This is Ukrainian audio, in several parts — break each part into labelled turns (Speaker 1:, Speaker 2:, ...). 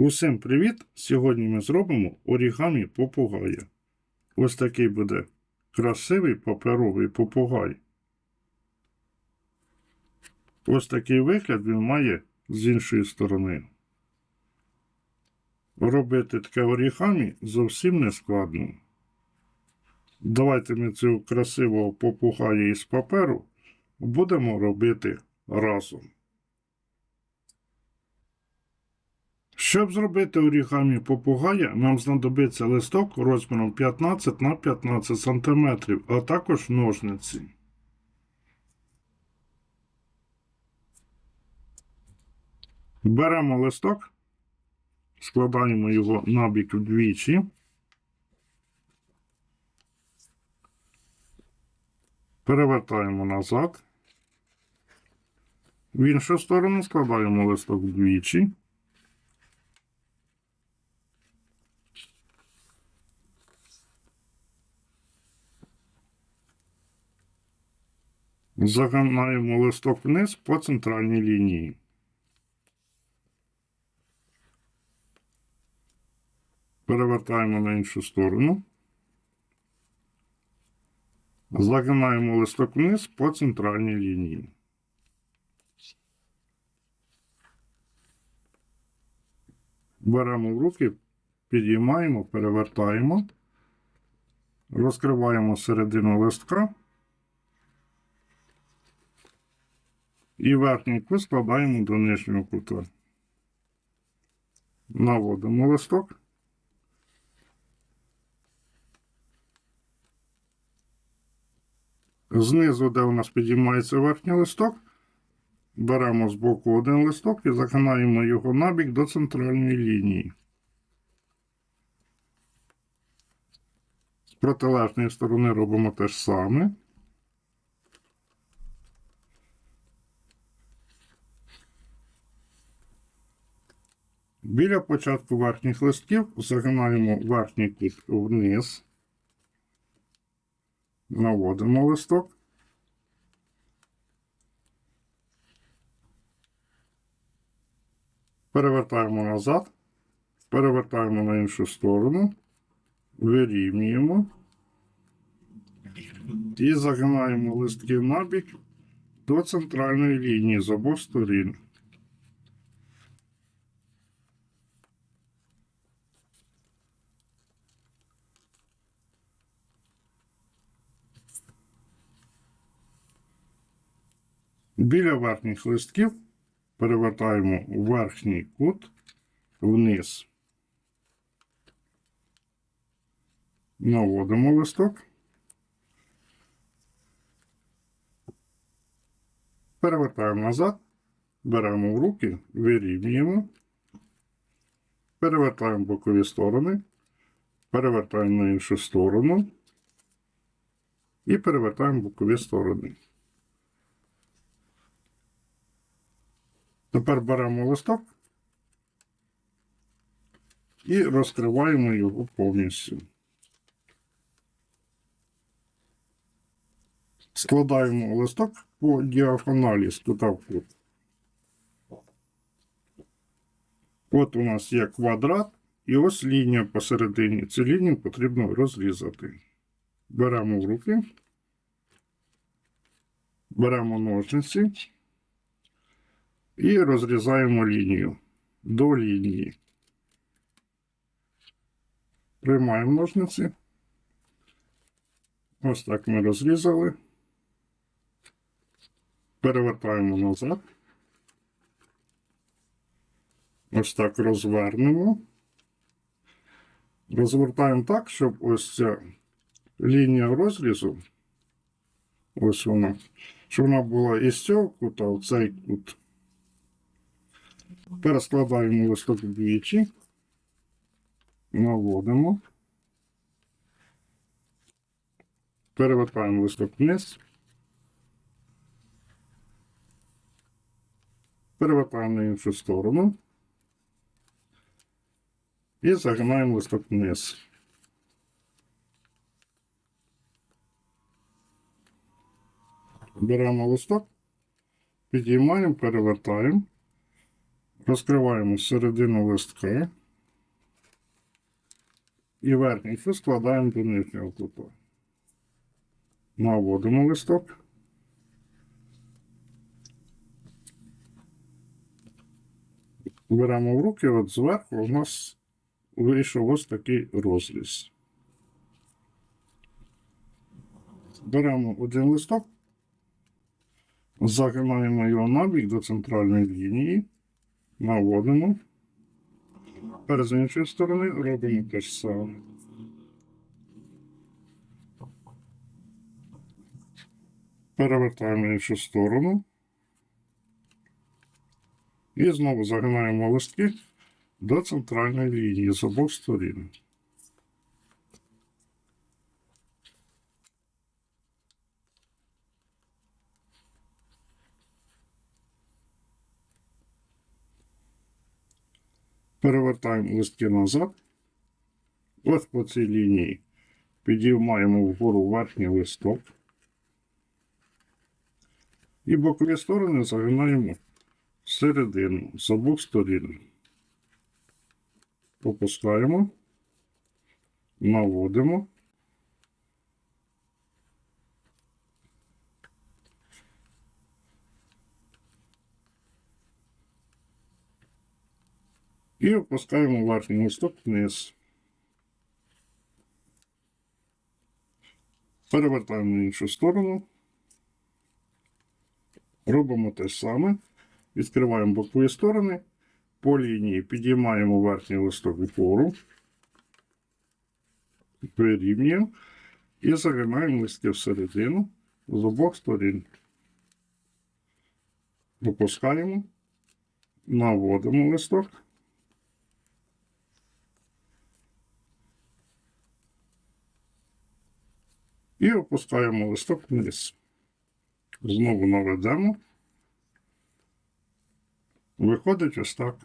Speaker 1: Усім привіт! Сьогодні ми зробимо орігамі попугая. Ось такий буде красивий паперовий попугай. Ось такий вигляд він має з іншої сторони. Робити таке орігамі зовсім не складно. Давайте ми цього красивого попугая із паперу будемо робити разом. Щоб зробити орігамі попугая, нам знадобиться листок розміром 15 на 15 см, а також ножниці. Беремо листок, складаємо його набік вдвічі. Перевертаємо назад. В іншу сторону складаємо листок вдвічі. Загинаємо листок вниз по центральній лінії. Перевертаємо на іншу сторону. Загинаємо листок вниз по центральній лінії. Беремо в руки, підіймаємо, перевертаємо, розкриваємо середину листка. І верхній кут складаємо до нижнього кута. Наводимо листок. Знизу, де у нас підіймається верхній листок, беремо з боку один листок і загинаємо його набік до центральної лінії. З протилежної сторони робимо те ж саме. Біля початку верхніх листків загинаємо верхній кут вниз, наводимо листок. Перевертаємо назад, перевертаємо на іншу сторону, вирівнюємо і загинаємо листки набік до центральної лінії з обох сторін. Біля верхніх листків перевертаємо верхній кут вниз. Наводимо листок. Перевертаємо назад, беремо в руки, вирівнюємо, перевертаємо бокові сторони, перевертаємо на іншу сторону і перевертаємо бокові сторони. Тепер беремо листок і розкриваємо його повністю. Складаємо листок по діагоналі з кута. От у нас є квадрат, і ось лінія посередині. Цю лінію потрібно розрізати. Беремо в руки, беремо ножниці. І розрізаємо лінію до лінії. Приймаємо ножниці. Ось так ми розрізали. Перевертаємо назад. Ось так розвернемо. Розвертаємо так, щоб ось ця лінія розрізу, ось вона, щоб вона була із цього кута в цей кут. Перескладаємо листок двічі, наводимо, перевертаємо листок вниз, перевертаємо на іншу сторону і загинаємо листок вниз. Беремо листок, підіймаємо, перевертаємо. Розкриваємо середину листка. І верхній складаємо до нижнього кута. Наводимо листок. Беремо в руки, от зверху у нас вийшов ось такий розріз. Беремо один листок, загинаємо його набік до центральної лінії, наводимо. Тепер з іншої сторони робимо те ж саме. Перевертаємо іншу сторону. І знову загинаємо листки до центральної лінії з обох сторін. Перевертаємо листки назад. Ось по цій лінії підіймаємо вгору верхній листок. І бокові сторони загинаємо всередину з обох сторін. Опускаємо, наводимо. І опускаємо верхній листок вниз. Перевертаємо на іншу сторону. Робимо те ж саме. Відкриваємо бокові сторони. По лінії підіймаємо верхній листок вгору. Вирівнюємо. І загинаємо листки всередину з обох сторін. Опускаємо. Наводимо листок. І опускаємо листок вниз. Знову наведемо. Виходить ось так.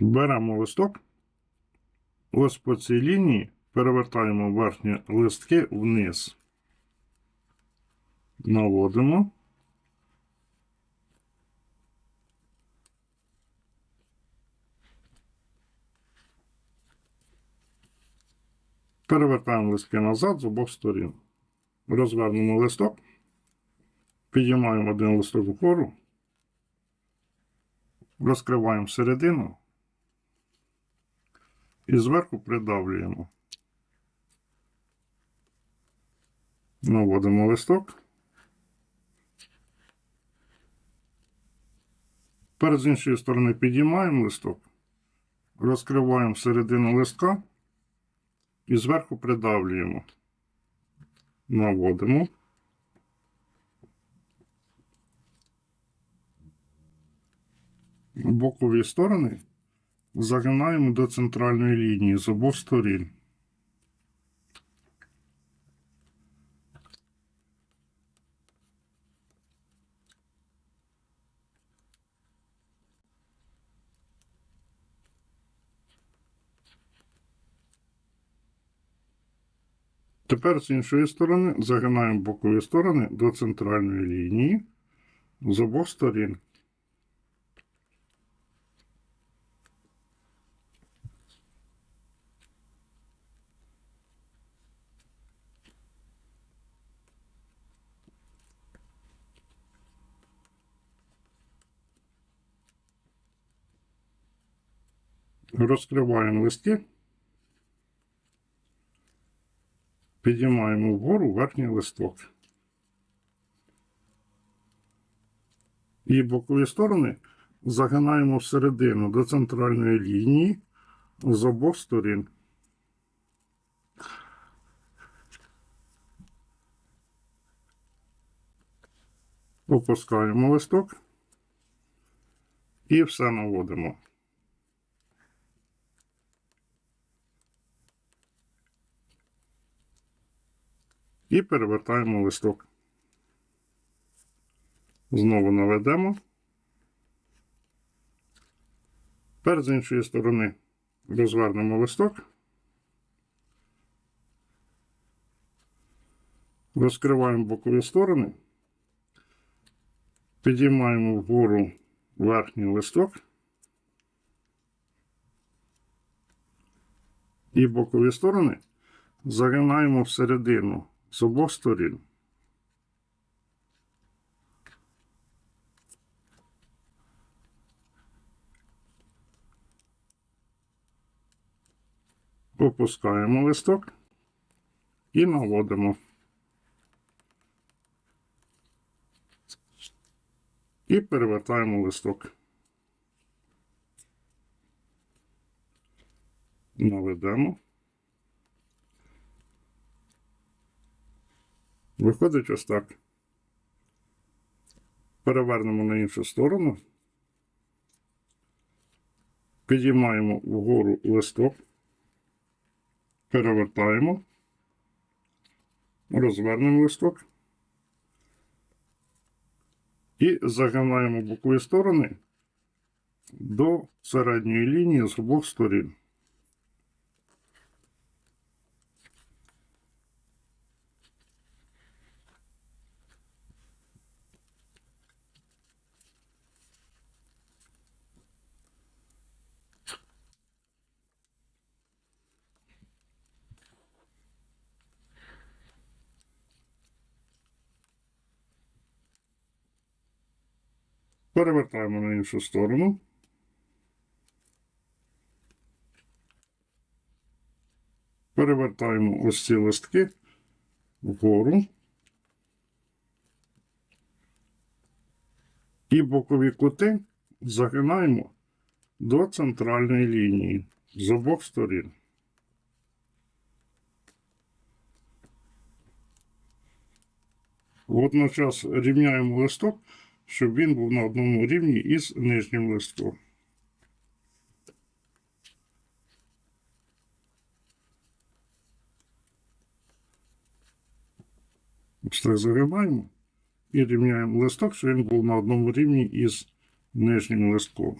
Speaker 1: Беремо листок. Ось по цій лінії перевертаємо верхні листки вниз. Наводимо. Перевертаємо листки назад з обох сторін. Розвернемо листок. Підіймаємо один листок вгору. Розкриваємо середину. І зверху придавлюємо. Наводимо листок. Тепер з іншої сторони підіймаємо листок. Розкриваємо середину листка. І зверху придавлюємо. Наводимо. Бокові сторони загинаємо до центральної лінії з обох сторін. Тепер з іншої сторони загинаємо бокові сторони до центральної лінії з обох сторін. Розкриваємо листки. Підіймаємо вгору верхній листок. І бокові сторони загинаємо всередину до центральної лінії з обох сторін. Опускаємо листок і все наводимо. І перевертаємо листок. Знову наведемо. Тепер з іншої сторони розвернемо листок. Розкриваємо бокові сторони. Підіймаємо вгору верхній листок. І бокові сторони загинаємо всередину з обох сторін. Опускаємо листок і наводимо. І перевертаємо листок. Наведемо. Виходить ось так. Перевернемо на іншу сторону. Підіймаємо вгору листок. Перевертаємо. Розвернемо листок. І загинаємо бокові сторони до середньої лінії з обох сторін. Перевертаємо на іншу сторону. Перевертаємо ось ці листки вгору. І бокові кути загинаємо до центральної лінії з обох сторін. Водночас рівняємо листок, щоб він був на одному рівні із нижнім листком. Так загибаємо і рівняємо листок, щоб він був на одному рівні із нижнім листком.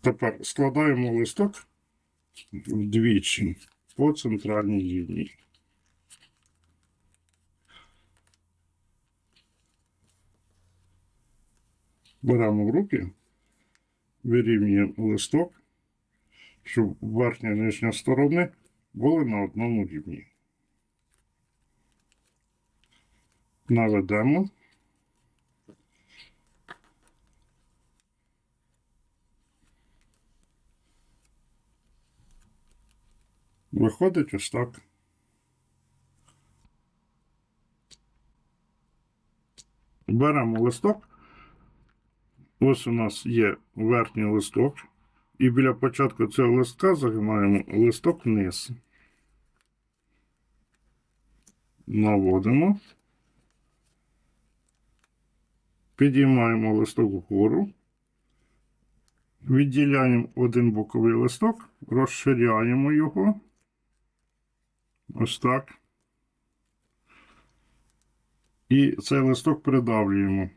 Speaker 1: Тепер складаємо листок вдвічі по центральній лінії. Беремо в руки, вирівнюємо листок, щоб верхня і нижня сторони були на одному рівні. Наведемо. Виходить ось так. Беремо листок. Ось у нас є верхній листок. І біля початку цього листка загинаємо листок вниз. Наводимо. Підіймаємо листок вгору. Відділяємо один боковий листок, розширяємо його. Ось так. І цей листок придавлюємо.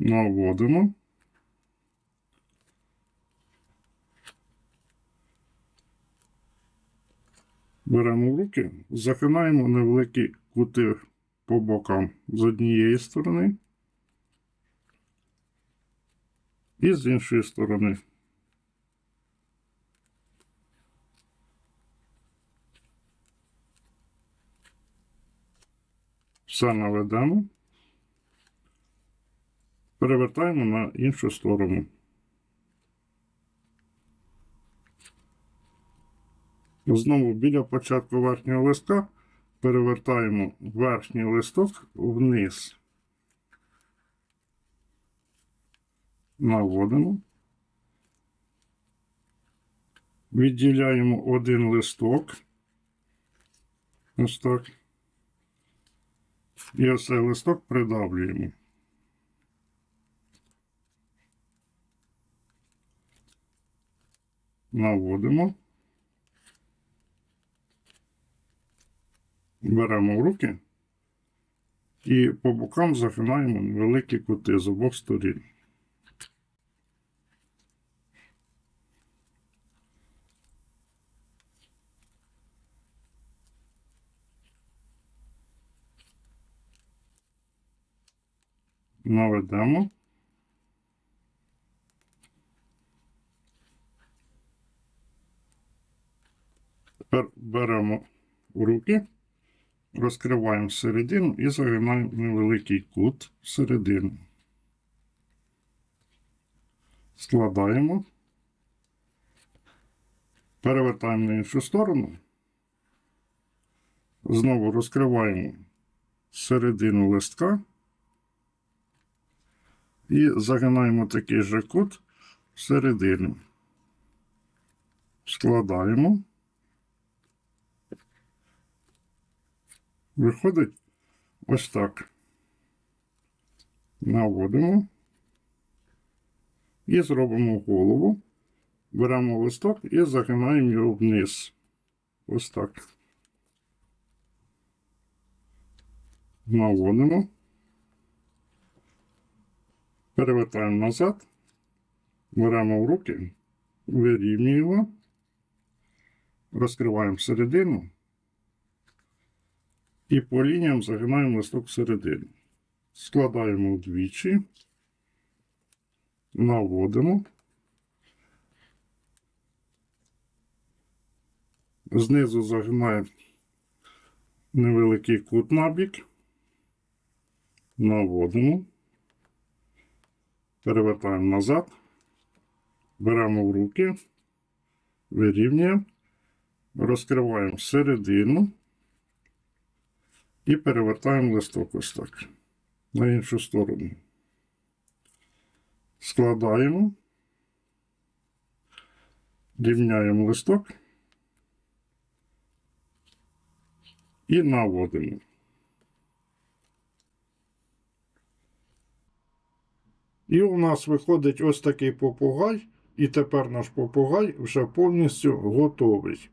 Speaker 1: Наводимо. Беремо в руки, захинаємо невеликі кути по бокам з однієї сторони і з іншої сторони. Все наведемо. Перевертаємо на іншу сторону. Знову біля початку верхнього листка перевертаємо верхній листок вниз. Наводимо. Відділяємо один листок. Ось так. І ось цей листок придавлюємо. наводимо. Беремо в руки і по бокам загинаємо великі кути з обох сторін. Наведемо. Тепер беремо в руки, розкриваємо середину і загинаємо невеликий кут всередину. Складаємо. Перевертаємо на іншу сторону. Знову розкриваємо середину листка і загинаємо такий же кут всередину. Складаємо. Виходить ось так. Наводимо і зробимо голову. Беремо листок і загинаємо його вниз. Ось так. Наводимо. Перевертаємо назад. Беремо в руки, вирівнюємо, розкриваємо середину і по лініям загинаємо листок всередину. Складаємо вдвічі, наводимо. Знизу загинаємо невеликий кут набік, наводимо, перевертаємо назад, беремо в руки, вирівнюємо, розкриваємо середину і перевертаємо листок ось так на іншу сторону. Складаємо, рівняємо листок. і наводимо. І у нас виходить ось такий попугай, і тепер наш попугай вже повністю готовий.